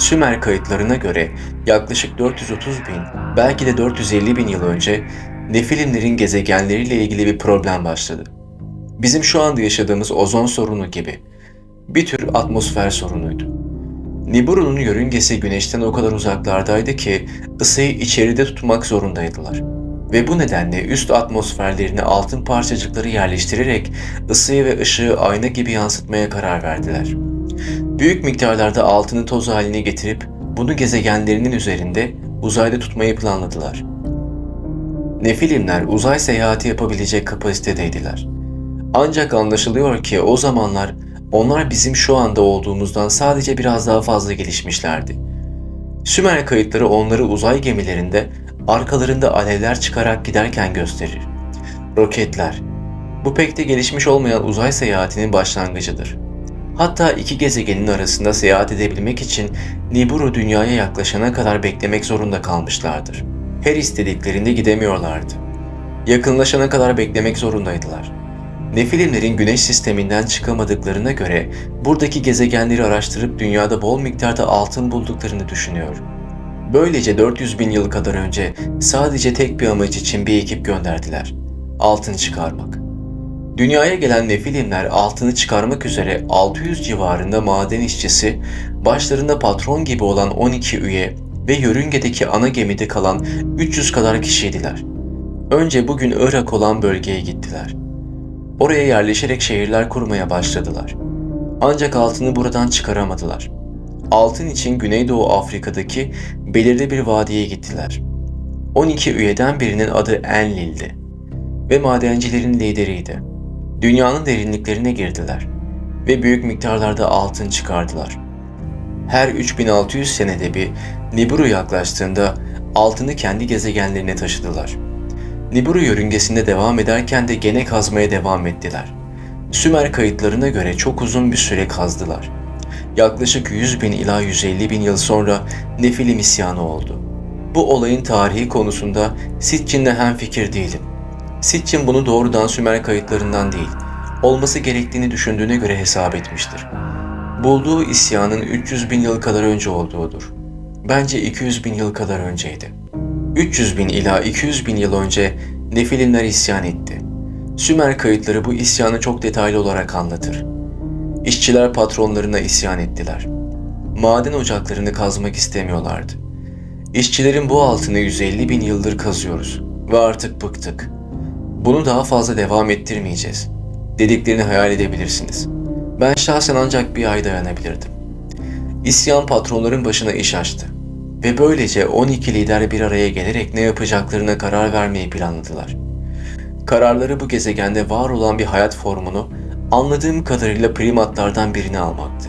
Sümer kayıtlarına göre yaklaşık 430 bin, belki de 450 bin yıl önce Nefilimlerin gezegenleriyle ilgili bir problem başladı. Bizim şu anda yaşadığımız ozon sorunu gibi bir tür atmosfer sorunuydu. Nibiru'nun yörüngesi güneşten o kadar uzaklardaydı ki ısıyı içeride tutmak zorundaydılar. Ve bu nedenle üst atmosferlerine altın parçacıkları yerleştirerek ısıyı ve ışığı ayna gibi yansıtmaya karar verdiler. Büyük miktarlarda altını toz haline getirip bunu gezegenlerinin üzerinde uzayda tutmayı planladılar. Nefilimler uzay seyahati yapabilecek kapasitedeydiler. Ancak anlaşılıyor ki o zamanlar onlar bizim şu anda olduğumuzdan sadece biraz daha fazla gelişmişlerdi. Sümer kayıtları onları uzay gemilerinde arkalarında alevler çıkarak giderken gösterir. Roketler. Bu pek de gelişmiş olmayan uzay seyahatinin başlangıcıdır. Hatta iki gezegenin arasında seyahat edebilmek için Nibiru dünyaya yaklaşana kadar beklemek zorunda kalmışlardır. Her istediklerinde gidemiyorlardı. Yakınlaşana kadar beklemek zorundaydılar. Nefilimlerin güneş sisteminden çıkamadıklarına göre buradaki gezegenleri araştırıp dünyada bol miktarda altın bulduklarını düşünüyor. Böylece 400 bin yıl kadar önce sadece tek bir amaç için bir ekip gönderdiler. Altın çıkarmak. Dünyaya gelen Nefilimler altını çıkarmak üzere 600 civarında maden işçisi, başlarında patron gibi olan 12 üye ve yörüngedeki ana gemide kalan 300 kadar kişiydiler. Önce bugün Irak olan bölgeye gittiler. Oraya yerleşerek şehirler kurmaya başladılar. Ancak altını buradan çıkaramadılar. Altın için Güneydoğu Afrika'daki belirli bir vadiye gittiler. 12 üyeden birinin adı Enlil'di ve madencilerin lideriydi. Dünyanın derinliklerine girdiler ve büyük miktarlarda altın çıkardılar. Her 3600 senede bir Nibiru yaklaştığında altını kendi gezegenlerine taşıdılar. Nibiru yörüngesinde devam ederken de gene kazmaya devam ettiler. Sümer kayıtlarına göre çok uzun bir süre kazdılar. Yaklaşık 100 bin ila 150 bin yıl sonra Nefilim isyanı oldu. Bu olayın tarihi konusunda Sitchin'le hemfikir değilim. Sitchin bunu doğrudan Sümer kayıtlarından değil, olması gerektiğini düşündüğüne göre hesap etmiştir. Bulduğu isyanın 300 bin yıl kadar önce olduğudur. Bence 200 bin yıl kadar önceydi. 300 bin ila 200 bin yıl önce Nefilimler isyan etti. Sümer kayıtları bu isyanı çok detaylı olarak anlatır. İşçiler patronlarına isyan ettiler. Maden ocaklarını kazmak istemiyorlardı. İşçilerin bu altını 150 bin yıldır kazıyoruz ve artık bıktık. Bunu daha fazla devam ettirmeyeceğiz. Dediklerini hayal edebilirsiniz. Ben şahsen ancak bir ay dayanabilirdim. İsyan patronların başına iş açtı. Ve böylece 12 lider bir araya gelerek ne yapacaklarına karar vermeyi planladılar. Kararları bu gezegende var olan bir hayat formunu anladığım kadarıyla primatlardan birini almaktı.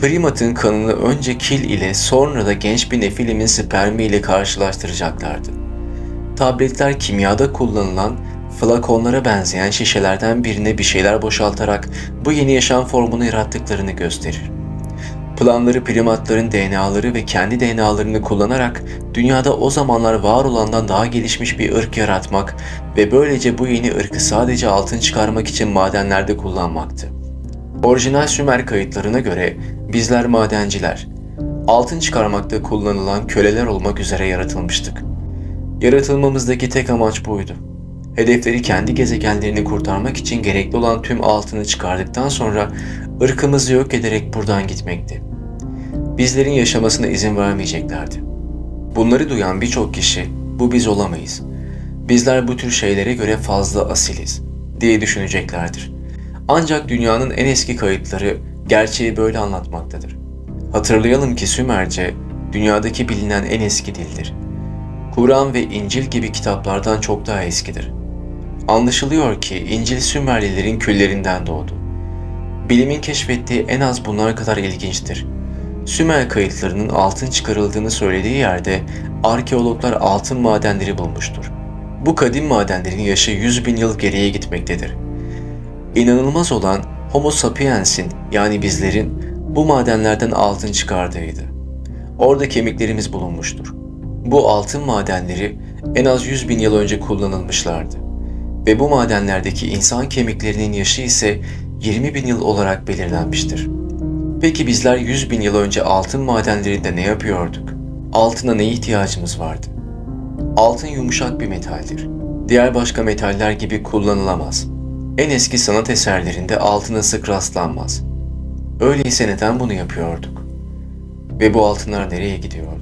Primatın kanını önce kil ile sonra da genç bir nefilimin spermi ile karşılaştıracaklardı. Tabletler kimyada kullanılan flakonlara benzeyen şişelerden birine bir şeyler boşaltarak bu yeni yaşam formunu yarattıklarını gösterir. Planları primatların DNA'ları ve kendi DNA'larını kullanarak dünyada o zamanlar var olandan daha gelişmiş bir ırk yaratmak ve böylece bu yeni ırkı sadece altın çıkarmak için madenlerde kullanmaktı. Orijinal Sümer kayıtlarına göre bizler madenciler, altın çıkarmakta kullanılan köleler olmak üzere yaratılmıştık. Yaratılmamızdaki tek amaç buydu. Hedefleri kendi gezegenlerini kurtarmak için gerekli olan tüm altını çıkardıktan sonra ırkımızı yok ederek buradan gitmekti. Bizlerin yaşamasına izin vermeyeceklerdi. Bunları duyan birçok kişi bu biz olamayız. Bizler bu tür şeylere göre fazla asiliz diye düşüneceklerdir. Ancak dünyanın en eski kayıtları gerçeği böyle anlatmaktadır. Hatırlayalım ki Sümerce dünyadaki bilinen en eski dildir. Kur'an ve İncil gibi kitaplardan çok daha eskidir. Anlaşılıyor ki İncil Sümerlilerin küllerinden doğdu. Bilimin keşfettiği en az bunlar kadar ilginçtir. Sümer kayıtlarının altın çıkarıldığını söylediği yerde arkeologlar altın madenleri bulmuştur. Bu kadim madenlerin yaşı 100 bin yıl geriye gitmektedir. İnanılmaz olan Homo sapiens'in yani bizlerin bu madenlerden altın çıkardığıydı. Orada kemiklerimiz bulunmuştur. Bu altın madenleri en az 100 bin yıl önce kullanılmışlardı. Ve bu madenlerdeki insan kemiklerinin yaşı ise 20 bin yıl olarak belirlenmiştir. Peki bizler 100 bin yıl önce altın madenlerinde ne yapıyorduk? Altına ne ihtiyacımız vardı? Altın yumuşak bir metaldir. Diğer başka metaller gibi kullanılamaz. En eski sanat eserlerinde altına sık rastlanmaz. Öyleyse neden bunu yapıyorduk? Ve bu altınlar nereye gidiyordu?